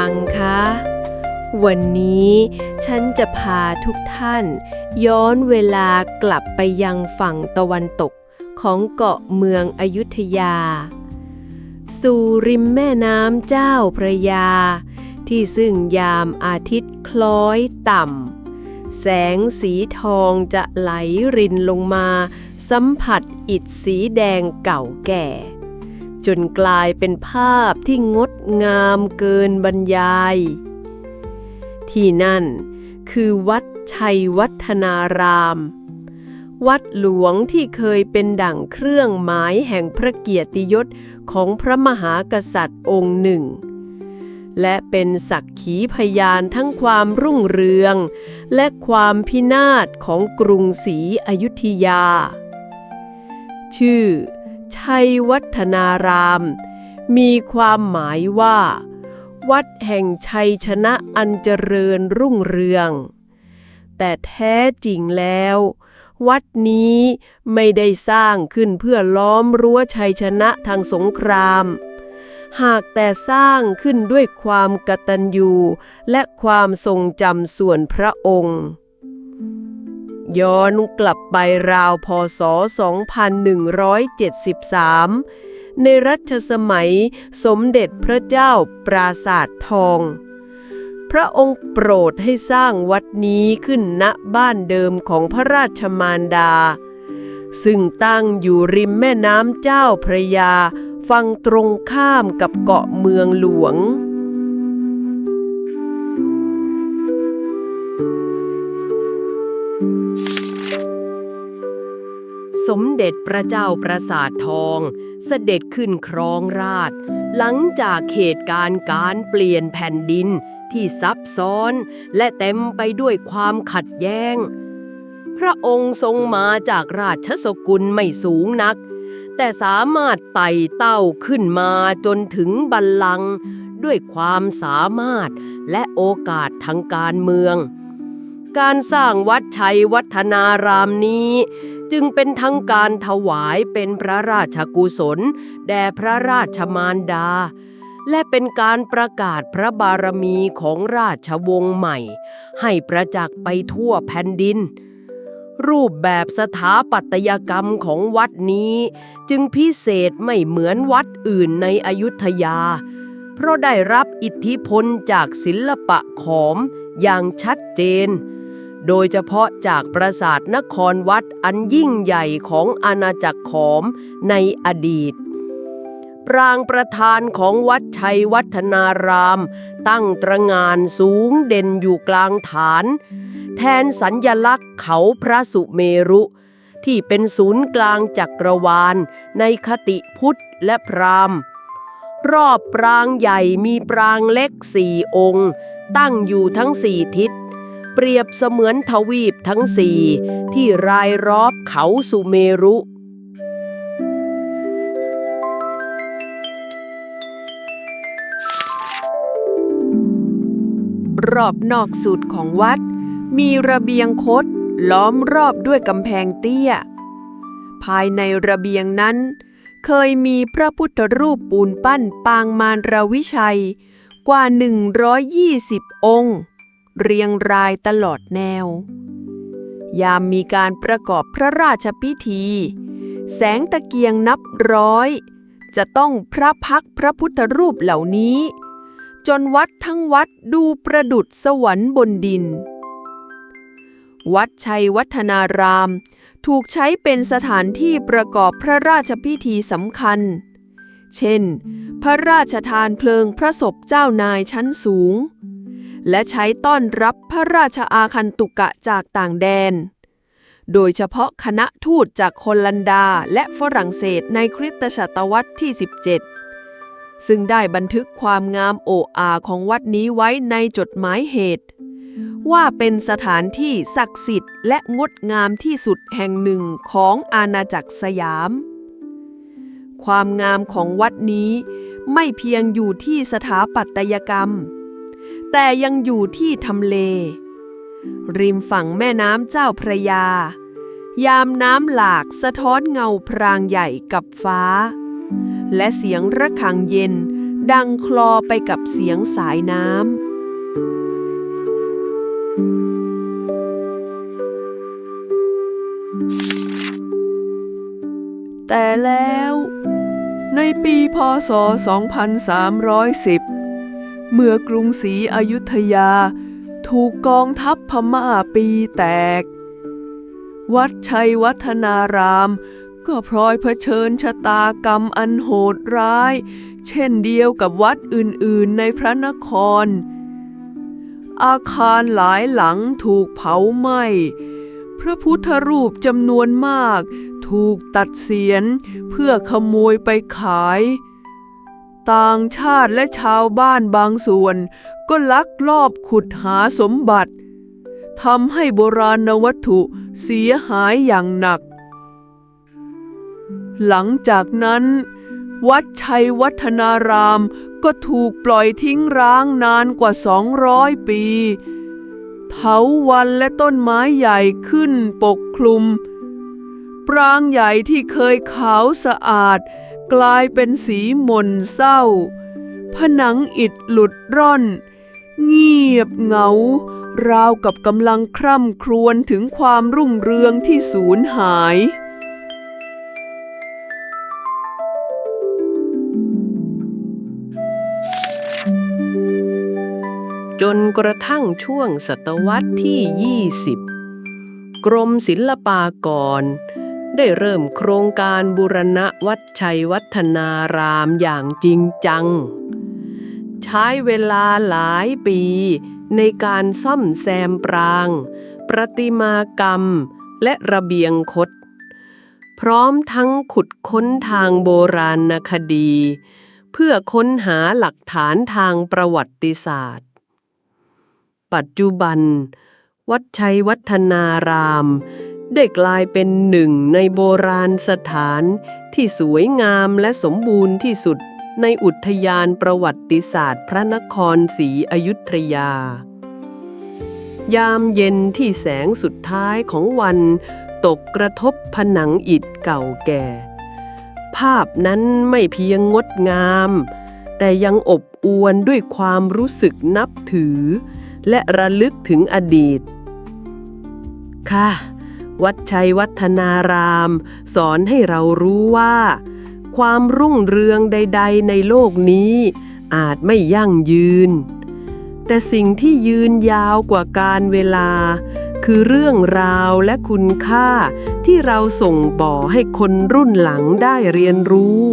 ฟังคะ วันนี้ฉันจะพาทุกท่าน ย้อนเวลากลับไปยังฝั่งตะวันตกของเกาะเมืองอยุธยา สู่ริมแม่น้ำเจ้าพระยา ที่ซึ่งยามอาทิตย์คล้อยต่ำ แสงสีทองจะไหลรินลงมา สัมผัสอิฐสีแดงเก่าแก่ จนกลายเป็นภาพที่งดงามเกินบรรยาย ที่นั่นคือวัดชัยวัฒนาราม วัดหลวงที่เคยเป็นดั่งเครื่องหมายแห่งพระเกียรติยศของพระมหากษัตริย์องค์หนึ่ง และเป็นสักขีพยานทั้งความรุ่งเรือง และความพินาศของกรุงศรีอยุธยา ชื่อ ชัยวัฒนาราม มีความหมายว่า วัดแห่งชัยชนะอันเจริญรุ่งเรือง แต่แท้จริงแล้ว วัดนี้ไม่ได้สร้างขึ้นเพื่อล้อมรั้วชัยชนะทางสงคราม หากแต่สร้างขึ้นด้วยความกตัญญูและความทรงจำส่วนพระองค์ ย้อนกลับไปราวพศ 2173 ในรัชสมัยสมเด็จพระเจ้าปราสาททอง พระองค์โปรดให้สร้างวัดนี้ขึ้นณบ้านเดิมของพระราชมารดา ซึ่งตั้งอยู่ริมแม่น้ำเจ้าพระยา ฝั่งตรงข้ามกับเกาะเมืองหลวง สมเด็จพระเจ้าประสาททอง เสด็จขึ้นครองราช หลังจากเหตุการณ์การเปลี่ยนแผ่นดินที่ซับซ้อน และเต็มไปด้วยความขัดแย้ง พระองค์ทรงมาจากราชสกุลไม่สูงนัก แต่สามารถไต่เต้าขึ้นมาจนถึงบัลลังก์ด้วยความสามารถและโอกาสทางการเมือง การสร้างวัดชัยวัฒนารามนี้ จึงเป็นทั้งการถวายเป็นพระราชกุศล แด่พระราชมารดา และเป็นการประกาศพระบารมีของราชวงศ์ใหม่ ให้ประจักษ์ไปทั่วแผ่นดิน รูปแบบสถาปัตยกรรมของวัดนี้ จึงพิเศษไม่เหมือนวัดอื่นในอยุธยา เพราะได้รับอิทธิพลจากศิลปะขอมอย่างชัดเจน โดยเฉพาะจากปราสาทนครวัดอันยิ่งใหญ่ของอาณาจักรขอมในอดีต ปรางประธานของวัดชัยวัฒนาราม ตั้งตรงานสูงเด่นอยู่กลางฐาน แทนสัญญลักษณ์เขาพระสุเมรุ ที่เป็นศูนย์กลางจักรวาล ในคติพุทธและพราหมณ์ รอบปรางใหญ่มีปรางเล็กสี่องค์ ตั้งอยู่ทั้งสี่ทิศ เปรียบเสมือนทวีปทั้งสี่ที่รายรอบเขาสุเมรุ รอบนอกสุดของวัด มีระเบียงคดล้อมรอบด้วยกำแพงเตี้ย ภายในระเบียงนั้น เคยมีพระพุทธรูปปูนปั้นปางมารรวิชัย กว่า 120 องค์ เรียงรายตลอดแนว ยามมีการประกอบพระราชพิธี แสงตะเกียงนับร้อย จะต้องพระพักพระพุทธรูปเหล่านี้ จนวัดทั้งวัดดูประดุดสวรรค์บนดิน วัดชัยวัฒนาราม ถูกใช้เป็นสถานที่ประกอบพระราชพิธีสำคัญ เช่น พระราชทานเพลิงพระศพเจ้านายชั้นสูง และใช้ต้อนรับพระราชอาคันตุกะจากต่างแดน โดยเฉพาะคณะทูตจากโคลันดาและฝรั่งเศสในคริสตศตวรรษที่ 17 ซึ่งได้บันทึกความงามโอ้อาของวัดนี้ไว้ในจดหมายเหตุ ว่าเป็นสถานที่ศักดิ์สิทธิ์และงดงามที่สุดแห่งหนึ่งของอาณาจักรสยาม ความงามของวัดนี้ไม่เพียงอยู่ที่สถาปัตยกรรม แต่ยังอยู่ที่ทำเล ริมฝั่งแม่น้ำเจ้าพระยา ยามน้ำหลากสะท้อนเงาพรางใหญ่กับฟ้า และเสียงระฆังเย็นดังคลอไปกับเสียงสายน้ำแต่แล้ว ในปีพศ 2310 เมื่อกรุงศรีอยุธยา ถูกกองทัพพม่าปีแตก วัดชัยวัฒนาราม ก็พลอยเผชิญชะตากรรมอันโหดร้าย เช่นเดียวกับวัดอื่นๆในพระนคร อาคารหลายหลังถูกเผาไหม้พระพุทธรูปจำนวนมาก ถูกตัดเสียนเพื่อขโมยไปขาย ต่างชาติและชาวบ้านบางส่วน ก็ลักลอบขุดหาสมบัติทำให้โบราณวัตถุเสียหายอย่างหนัก หลังจากนั้น วัดชัยวัฒนารามก็ถูกปล่อยทิ้งร้างนานกว่า 200 ปี เถาวันและต้นไม้ใหญ่ขึ้นปกคลุม ปรางใหญ่ที่เคยขาวสะอาด กลายเป็นสีมนเศร้า ผนังอิฐหลุดร่อน เงียบเหงา ราวกับกำลังคร่ำครวญถึงความรุ่งเรืองที่สูญหาย จนกระทั่งช่วงศตวรรษที่ 20 กรมศิลปากร ได้เริ่มโครงการบูรณะวัดชัยวัฒนารามอย่างจริงจัง ใช้เวลาหลายปีในการซ่อมแซมปราง ประติมากรรมและระเบียงคด พร้อมทั้งขุดค้นทางโบราณคดี เพื่อค้นหาหลักฐานทางประวัติศาสตร์ ปัจจุบัน วัดชัยวัฒนาราม ได้กลายเป็นหนึ่งในโบราณสถาน ที่สวยงามและสมบูรณ์ที่สุดในอุทยานประวัติศาสตร์ พระนครศรีอยุธยา ยามเย็นที่แสงสุดท้ายของวัน ตกกระทบผนังอิฐเก่าแก่ ภาพนั้นไม่เพียงงดงาม แต่ยังอบอวลด้วยความรู้สึกนับถือ และระลึกถึงอดีต ค่ะ วัดชัยวัฒนาราม สอนให้เรารู้ว่า ความรุ่งเรืองใด ๆ ในโลกนี้ อาจไม่ยั่งยืน แต่สิ่งที่ยืนยาวกว่าการเวลา คือเรื่องราวและคุณค่าที่เราส่งบ่อให้คนรุ่นหลังได้เรียนรู้